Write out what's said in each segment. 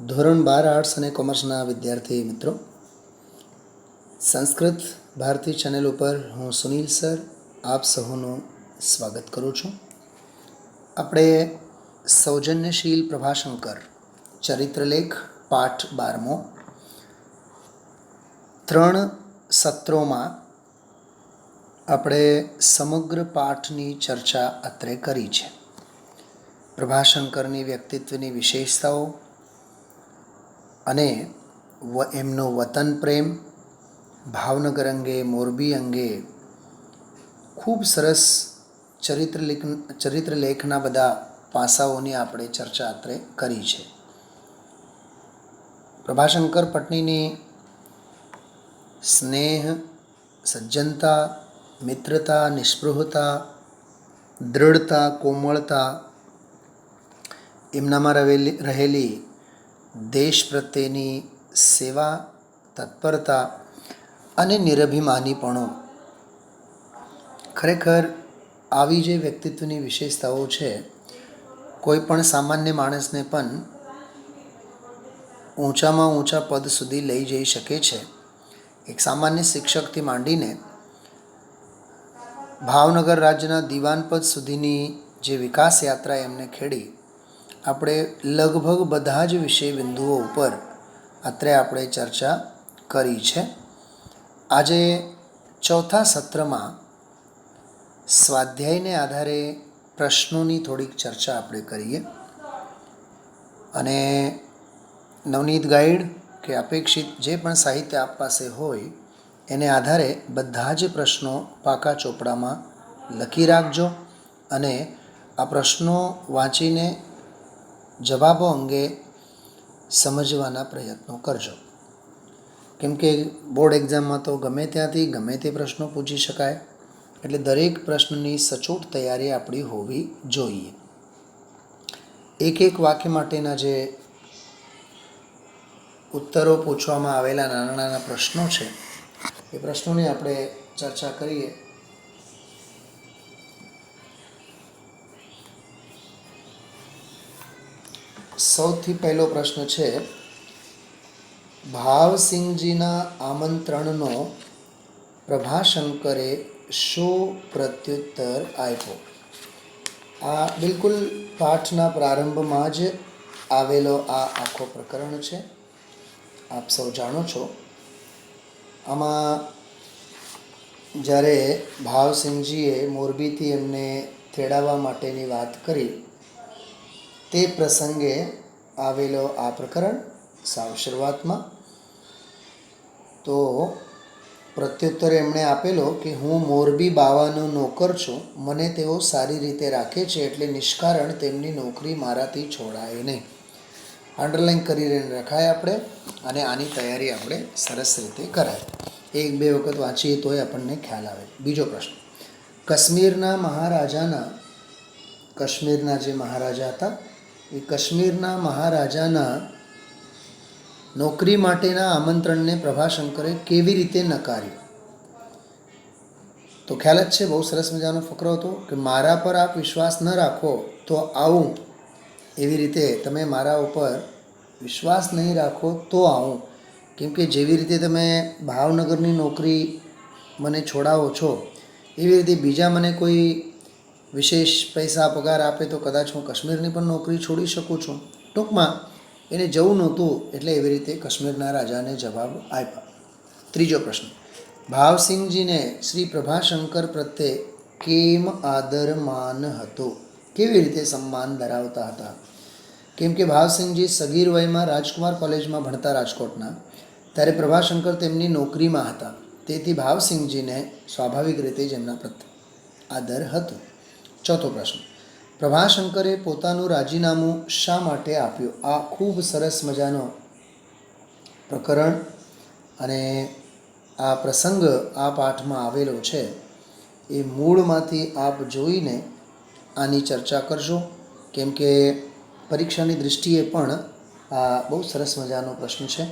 ધોરણ બાર આર્ટ્સ અને કોમર્સના વિદ્યાર્થી મિત્રો. સંસ્કૃત ભારતી ચેનલ ઉપર હું સુનિલ સર, આપ સહુનું સ્વાગત કરું છું. આપણે સૌજન્યશીલ પ્રભાશંકર, ચરિત્રલેખ, પાઠ બારમો, ત્રણ સત્રોમાં આપણે સમગ્ર પાઠની ચર્ચા અત્રે કરી છે. પ્રભાશંકરની વ્યક્તિત્વની વિશેષતાઓ અને એમનો વતન પ્રેમ, ભાવનગર અંગે, મોરબી અંગે ખૂબ સરસ ચરિત્રલેખ ચરિત્રલેખના બધા પાસાઓની આપણે ચર્ચા અત્રે કરી છે. પ્રભાશંકર પત્નીની સ્નેહ, સજ્જનતા, મિત્રતા, નિષ્પૃહતા દૃઢતા કોમળતા, એમનામાં રહેલી રહેલી દેશ પ્રત્યેની સેવા, તત્પરતા અને નિરભિમાનીપણું ખરેખર આવી જે વ્યક્તિત્વની વિશેષતાઓ છે, કોઈ પણ સામાન્ય માણસને પણ ઊંચામાં ઊંચા પદ સુધી લઈ જઈ શકે છે. એક સામાન્ય શિક્ષકથી માંડીને ભાવનગર રાજ્યના દિવાન પદ સુધીની જે વિકાસ યાત્રા એમને ખેડી આપણે લગભગ બધા જ વિષય બિંદુઓ ઉપર અત્રે આપણે ચર્ચા કરી છે. આજે ચોથા સત્રમાં સ્વાધ્યાયને આધારે પ્રશ્નોની થોડીક ચર્ચા આપણે કરીએ. અને નવનીત ગાઈડ કે અપેક્ષિત જે પણ સાહિત્ય આપ પાસે હોય, એને આધારે બધા જ પ્રશ્નો પાકા ચોપડામાં લખી રાખજો અને આ પ્રશ્નો વાંચીને જવાબો અંગે સમજવાના પ્રયત્નો કરજો. કેમ કે બોર્ડ એક્ઝામમાં તો ગમે ત્યાંથી ગમે તે પ્રશ્નો પૂછી શકાય, એટલે દરેક પ્રશ્નની સચોટ તૈયારી આપણી હોવી જોઈએ. એક એક વાક્ય માટેના જે ઉત્તરો પૂછવામાં આવેલા નાના નાના પ્રશ્નો છે, એ પ્રશ્નોની આપણે ચર્ચા કરીએ. સૌથી પહેલો પ્રશ્ન છે, ભાવસિંહજીના આમંત્રણનો પ્રભાશંકરે શું પ્રત્યુત્તર આપ્યો? આ બિલકુલ પાઠના પ્રારંભમાં જ આવેલો આ આખો પ્રકરણ છે. આપ સૌ જાણો છો. આમાં જ્યારે ભાવસિંહજીએ મોરબીથી એમને તેડાવવા માટેની વાત કરી તે પ્રસંગે આવેલો આ પ્રકરણ સાવ શરૂઆતમાં. તો પ્રત્યુત્તર એમણે આપેલો કે હું મોરબી બાવાનો નોકર છું, મને તેઓ સારી રીતે રાખે છે એટલે નિષ્કારણ તેમની નોકરી મારાથી છોડાય નહીં. અંડરલાઈન કરીને રખાય આપણે અને આની તૈયારી આપણે સરસ રીતે કરાય. એક બે વખત વાંચીએ તોય આપણને ખ્યાલ આવે. બીજો પ્રશ્ન. કાશ્મીરના મહારાજાના, કાશ્મીરના જે મહારાજા હતા એ કાશ્મીરના મહારાજાના નોકરી માટેના આમંત્રણને પ્રભાશંકરે કેવી રીતે નકાર્યું? તો ખ્યાલ જ છે, બહુ સરસ મજાનો ફકરો હતો કે મારા પર આપ વિશ્વાસ ન રાખો તો આવું. એવી રીતે તમે મારા ઉપર વિશ્વાસ નહીં રાખો તો આવું. કેમ કે જેવી રીતે તમે ભાવનગરની નોકરી મને છોડાવો છો, એવી રીતે બીજા મને કોઈ વિશેષ પૈસા પગાર આપે તો કદાચ હું કાશ્મીરની પણ નોકરી છોડી શકું છું. ટૂંકમાં, એને જવું નહોતું એટલે એવી રીતે કાશ્મીરના રાજાને જવાબ આપ્યો. ત્રીજો પ્રશ્ન. ભાવસિંહજીને શ્રી પ્રભાશંકર પ્રત્યે કેમ આદર માન હતો? કેવી રીતે સન્માન ધરાવતા હતા? કેમ કે ભાવસિંહજી સગીર વયમાં રાજકુમાર કોલેજમાં ભણતા રાજકોટના, ત્યારે પ્રભાશંકર તેમની નોકરીમાં હતા. તેથી ભાવસિંહજીને સ્વાભાવિક રીતે જ એમના પ્રત્યે આદર હતો. ચોથો પ્રશ્ન. પ્રભાશંકરે પોતાનું રાજીનામું શા માટે આપ્યું? આ ખૂબ સરસ મજાનો પ્રકરણ અને આ પ્રસંગ આ પાઠમાં આવેલો છે. એ મૂળમાંથી આપ જોઈને આની ચર્ચા કરજો. કેમ કે પરીક્ષાની દૃષ્ટિએ પણ આ બહુ સરસ મજાનો પ્રશ્ન છે.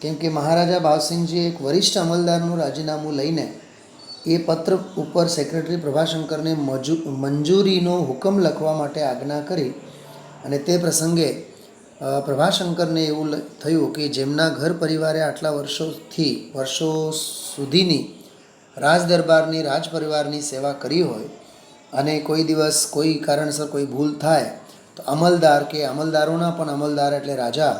કેમ કે મહારાજા ભાવસિંહજી એક વરિષ્ઠ અમલદારનું રાજીનામું લઈને એ પત્ર ઉપર સેક્રેટરી પ્રભાશંકરને મજુ, મંજૂરીનો હુકમ લખવા માટે આજ્ઞા કરી અને તે પ્રસંગે પ્રભાશંકરને એવું થયું કે જેમના ઘર પરિવારે આટલા વર્ષોથી, વર્ષો સુધીની રાજ દરબારની રાજ પરિવારની સેવા કરી હોય અને કોઈ દિવસ કોઈ કારણસર કોઈ ભૂલ થાય, તો અમલદાર કે અમલદારોના પણ અમલદાર એટલે રાજા,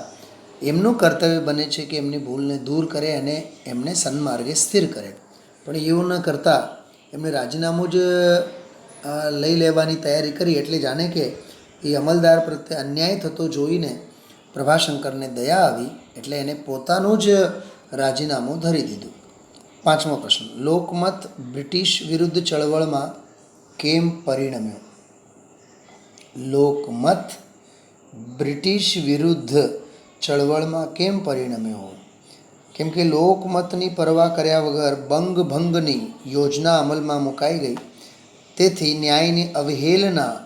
એમનું કર્તવ્ય બને છે કે એમની ભૂલને દૂર કરે અને એમને સન્માર્ગે સ્થિર કરે. પણ એવું ન કરતાં એમને રાજીનામું જ લઈ લેવાની તૈયારી કરી એટલે જાણે કે એ અમલદાર પ્રત્યે અન્યાય થતો જોઈને પ્રભાશંકરને દયા આવી એટલે એને પોતાનું જ રાજીનામું ધરી દીધું. પાંચમો પ્રશ્ન. લોકમત બ્રિટિશ વિરુદ્ધ ચળવળમાં કેમ પરિણમ્યો? લોકમત બ્રિટિશ વિરુદ્ધ ચળવળમાં કેમ પરિણમ્યો? કેમ કે લોકમતની પરવા કર્યા વગર બંગ ભંગની યોજના અમલમાં મુકાઈ ગઈ. તેથી ન્યાયની અવહેલના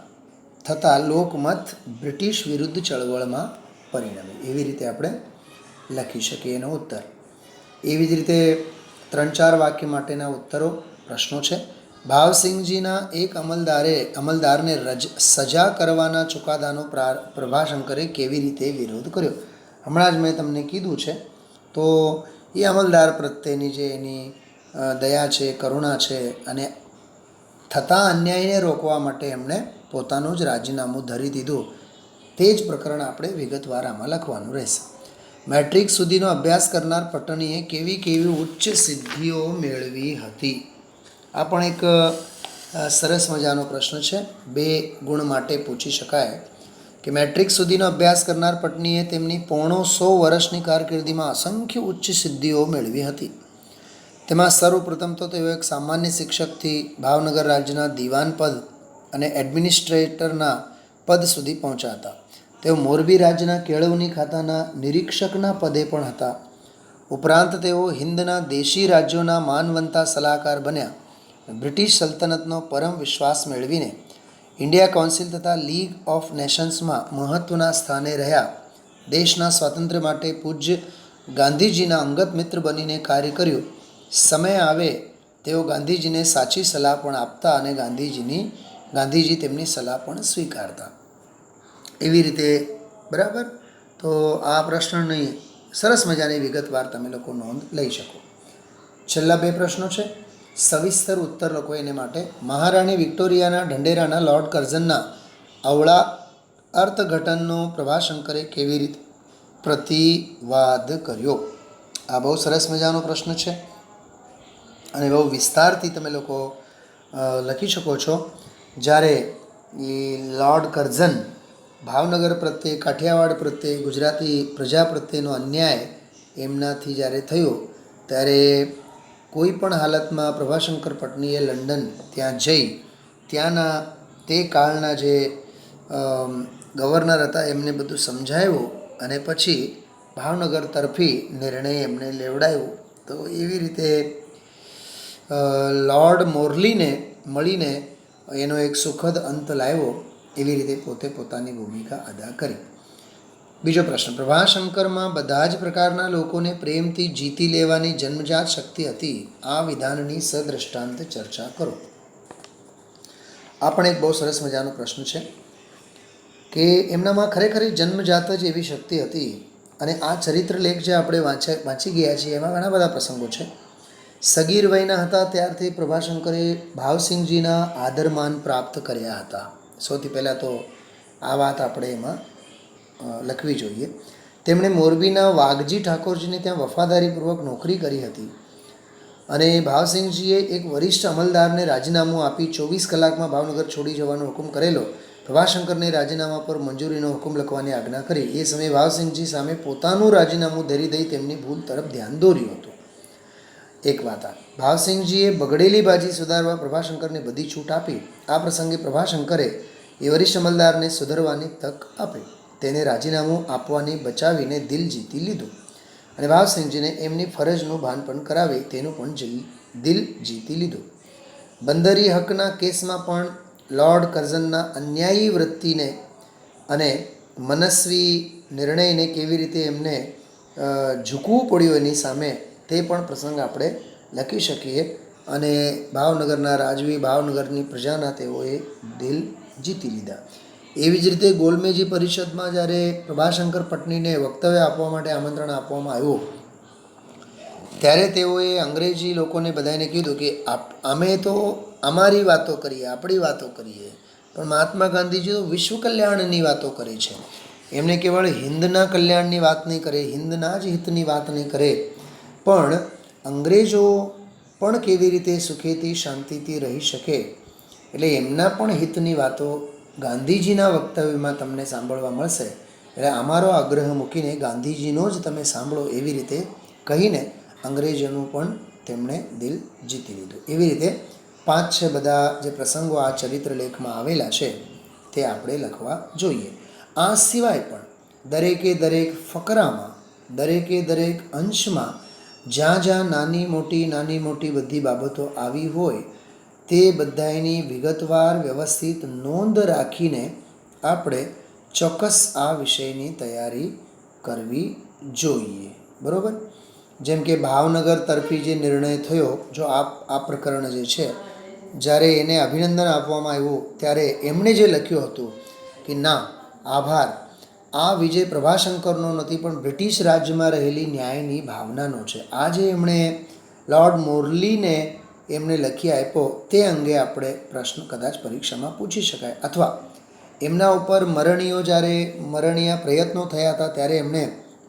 થતાં લોકમત બ્રિટિશ વિરુદ્ધ ચળવળમાં પરિણમી. એવી રીતે આપણે લખી શકીએ એનો ઉત્તર. એવી જ રીતે ત્રણ ચાર વાક્ય માટેના ઉત્તરો, પ્રશ્નો છે. ભાવસિંહજીના એક અમલદારે, અમલદારને રજ, સજા કરવાના ચુકાદાનો પ્રા, પ્રભાશંકરે કેવી રીતે વિરોધ કર્યો? હમણાં જ મેં તમને કીધું છે તો એ અમલદાર પ્રત્યેની જે એની દયા છે, કરુણા છે અને થતા અન્યાયને રોકવા માટે એમણે પોતાનું જ રાજીનામું ધરી દીધું. તે જ પ્રકરણ આપણે વિગતવાર આમાં લખવાનું રહેશે. મેટ્રિક સુધીનો અભ્યાસ કરનાર પટણીએ કેવી કેવી ઉચ્ચ સિદ્ધિઓ મેળવી હતી? આ પણ એક સરસ મજાનો પ્રશ્ન છે. બે ગુણ માટે પૂછી શકાય. કે મેટ્રિક સુધીનો અભ્યાસ કરનાર પત્નીએ તેમની પોણો સો વર્ષની કારકિર્દીમાં અસંખ્ય ઉચ્ચ સિદ્ધિઓ મેળવી હતી. તેમાં સર્વપ્રથમ તો તેઓ એક સામાન્ય શિક્ષકથી ભાવનગર રાજ્યના દિવાન પદ અને એડમિનિસ્ટ્રેટરના પદ સુધી પહોંચ્યા હતા. તેઓ મોરબી રાજ્યના કેળવણી ખાતાના નિરીક્ષકના પદે પણ હતા. ઉપરાંત તેઓ હિન્દના દેશી રાજ્યોના માનવંતા સલાહકાર બન્યા બ્રિટિશ સલ્તનતનો પરમ વિશ્વાસ મેળવીને ઇન્ડિયા કાઉન્સિલ તથા લીગ ઓફ નેશન્સમાં મહત્ત્વના સ્થાને રહ્યા. દેશના સ્વાતંત્ર્ય માટે પૂજ્ય ગાંધીજીના અંગત મિત્ર બનીને કાર્ય કર્યું. સમય આવે તેઓ ગાંધીજીને સાચી સલાહ પણ આપતા અને ગાંધીજીની, ગાંધીજી તેમની સલાહ પણ સ્વીકારતા. એવી રીતે, બરાબર? તો આ પ્રશ્નની સરસ મજાની વિગતવાર તમે લોકો નોંધ લઈ શકો. છેલ્લા બે પ્રશ્નો છે. સવિસ્તર ઉત્તર લખો એને માટે મહારાણી વિક્ટોરિયાના ઢંઢેરાના લોર્ડ કર્ઝનના અવળા અર્થઘટનનો પ્રભાશંકરે કેવી રીતે પ્રતિવાદ કર્યો? આ બહુ સરસ મજાનો પ્રશ્ન છે અને બહુ વિસ્તારથી તમે લોકો લખી શકો છો. જ્યારે એ લોર્ડ કર્ઝન ભાવનગર પ્રત્યે, કાઠિયાવાડ પ્રત્યે, ગુજરાતી પ્રજા પ્રત્યેનો અન્યાય એમનાથી જ્યારે થયો, ત્યારે કોઈ પણ હાલતમાં પ્રભાશંકર પટનીએ લંડન ત્યાં જઈ ત્યાંના તે કાળના જે ગવર્નર હતા એમને બધું સમજાવ્યું અને પછી ભાવનગર તરફી નિર્ણય એમને લેવડાવ્યો તો એવી રીતે લોર્ડ મોરલીને મળીને એનો એક સુખદ અંત લાવ્યો એવી રીતે પોતે પોતાની ભૂમિકા અદા કરી. બીજો પ્રશ્ન, પ્રભાશંકરમાં બધા જ પ્રકારના લોકોને પ્રેમથી જીતી લેવાની જન્મજાત શક્તિ હતી. આ વિધાનની સદ્રષ્ટાંત ચર્ચા કરો. આ પણ એક બહુ સરસ મજાનો પ્રશ્ન છે કે એમનામાં ખરેખર જન્મજાત જ એવી શક્તિ હતી અને આ ચરિત્ર લેખ જે આપણે વાંચે, વાંચી ગયા છીએ, એમાં ઘણા બધા પ્રસંગો છે. સગીર વયના હતા ત્યારથી પ્રભાશંકરે ભાવસિંહજીના આદરમાન પ્રાપ્ત કર્યા હતા. સૌથી પહેલાં તો આ વાત આપણે એમાં લખવી જોઈએ. તેમણે મોરબીના વાઘજી ઠાકોરજીને ત્યાં વફાદારીપૂર્વક નોકરી કરી હતી. અને ભાવસિંહજીએ એક વરિષ્ઠ અમલદારને રાજીનામું આપી ચોવીસ કલાકમાં ભાવનગર છોડી જવાનો હુકમ કરેલો. પ્રભાશંકરને રાજીનામા પર મંજૂરીનો હુકમ લખવાની આજ્ઞા કરી. એ સમયે ભાવસિંહજી સામે પોતાનું રાજીનામું ધરી દઈ તેમની ભૂલ તરફ ધ્યાન દોર્યું હતું. એક વાત આ. ભાવસિંહજીએ બગડેલી બાજી સુધારવા પ્રભાશંકરને બધી છૂટ આપી. આ પ્રસંગે પ્રભાશંકરે એ વરિષ્ઠ અમલદારને સુધરવાની તક આપી. તેને રાજીનામું આપવાની બચાવીને દિલ જીતી લીધું. અને ભાવસિંહજીને એમની ફરજનું ભાન પણ કરાવી તેનું પણ દિલ જીતી લીધું. બંદરી હકના કેસમાં પણ લોર્ડ કર્ઝનના અન્યાયી વૃત્તિને અને મનસ્વી નિર્ણયને કેવી રીતે એમને ઝૂકવું પડ્યું એની સામે તે પણ પ્રસંગ આપણે લખી શકીએ. અને ભાવનગરના રાજવી, ભાવનગરની પ્રજાના તેઓએ દિલ જીતી લીધા. એવી જ રીતે ગોલમેજી પરિષદમાં જ્યારે પ્રભાશંકર પટનીને વક્તવ્ય આપવા માટે આમંત્રણ આપવામાં આવ્યું, ત્યારે તેઓએ અંગ્રેજી લોકોને બધાને કીધું કે આપ, અમે તો અમારી વાતો કરીએ, આપણી વાતો કરીએ, પણ મહાત્મા ગાંધીજી તો વિશ્વ કલ્યાણની વાતો કરે છે. એમને કેવળ હિન્દના કલ્યાણની વાત નહીં કરે, હિન્દના જ હિતની વાત નહીં કરે, પણ અંગ્રેજો પણ કેવી રીતે સુખેથી શાંતિથી રહી શકે? એટલે એમના પણ હિતની વાતો ગાંધીજીના વક્તવ્યમાં તમને સાંભળવા મળશે. એટલે અમારો આગ્રહ મૂકીને ગાંધીજીનો જ તમે સાંભળો એવી રીતે કહીને અંગ્રેજોનું પણ તેમણે દિલ જીતી લીધું. એવી રીતે પાંચ છ બધા જે પ્રસંગો આ ચરિત્ર લેખમાં આવેલા છે તે આપણે લખવા જોઈએ. આ સિવાય પણ દરેકે દરેક ફકરામાં, દરેકે દરેક અંશમાં જ્યાં જ્યાં નાની મોટી નાની મોટી બધી બાબતો આવી હોય તે બધાની વિગતવાર વ્યવસ્થિત નોંધ રાખીને આપણે ચોક્કસ આ વિષયની તૈયારી કરવી જોઈએ. બરાબર? જેમ કે ભાવનગર તરફી જે નિર્ણય થયો, જો આ આ પ્રકરણ જે છે, જ્યારે એને અભિનંદન આપવામાં આવ્યું, ત્યારે એમણે જે લખ્યું હતું કે ના, આભાર. આ વિજય પ્રભાશંકરનો નથી, પણ બ્રિટિશ રાજ્યમાં રહેલી ન્યાયની ભાવનાનો છે. આ જે એમણે લોર્ડ મોરલીને એમણે લખી આપ્યો, તે અંગે આપણે પ્રશ્ન કદાચ પરીક્ષામાં પૂછી શકાય. અથવા એમના ઉપર મરણીઓ જ્યારે મરણીયા પ્રયત્નો થયા હતા, ત્યારે એમણે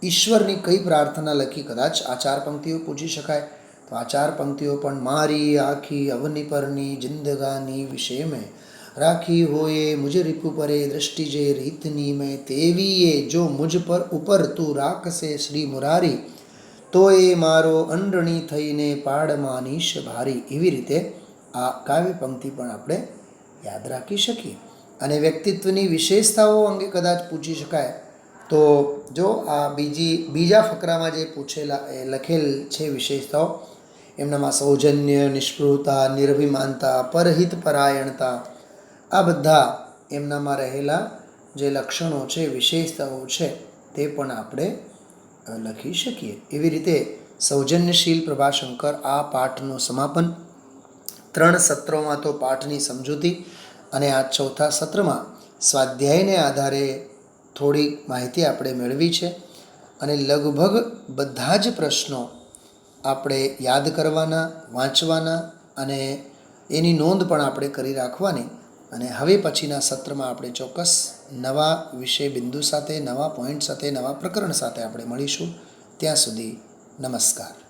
ઈશ્વરની કઈ પ્રાર્થના લખી કદાચ આ ચાર પંક્તિઓ પૂછી શકાય? તો આ ચાર પંક્તિઓ પણ, મારી આખી અવની પરની જિંદગાની વિશે મેં રાખી હોય મુझ રીપુ પરે દૃષ્ટિ જે રીતની મેં તેવીએ જો મુજ પર ઉપર તું રાખશે શ્રી મુરારી તો એ મારો અંડણી થઈને પાડમાં નીશ ભારી. એવી રીતે આ કાવ્ય પંક્તિ પણ આપણે યાદ રાખી શકીએ. અને વ્યક્તિત્વની વિશેષતાઓ અંગે કદાચ પૂછી શકાય. તો જો આ બીજી, બીજા ફકરામાં જે પૂછેલા, એ લખેલ છે વિશેષતાઓ, એમનામાં સૌજન્ય, નિષ્ફળતા, નિર્ભિમાનતા, પરહિત પરાયણતા, આ બધા એમનામાં રહેલા જે લક્ષણો છે, વિશેષતાઓ છે, તે પણ આપણે લખી શકીએ? એવી રીતે સૌજન્યશીલ પ્રભાશંકર આ પાઠનું સમાપન. ત્રણ સત્રોમાં તો પાઠની સમજૂતી અને આ ચોથા સત્રમાં સ્વાધ્યાયને આધારે થોડી માહિતી આપણે મેળવી છે અને લગભગ બધા જ પ્રશ્નો આપણે યાદ કરવાના, વાંચવાના અને એની નોંધ પણ આપણે કરી રાખવાની અને હવે પછીના સત્રમાં આપણે ચોક્કસ નવા વિષય બિંદુ સાથે, નવા પોઈન્ટ સાથે, નવા પ્રકરણ સાથે આપણે મળીશું. ત્યાં સુધી નમસ્કાર.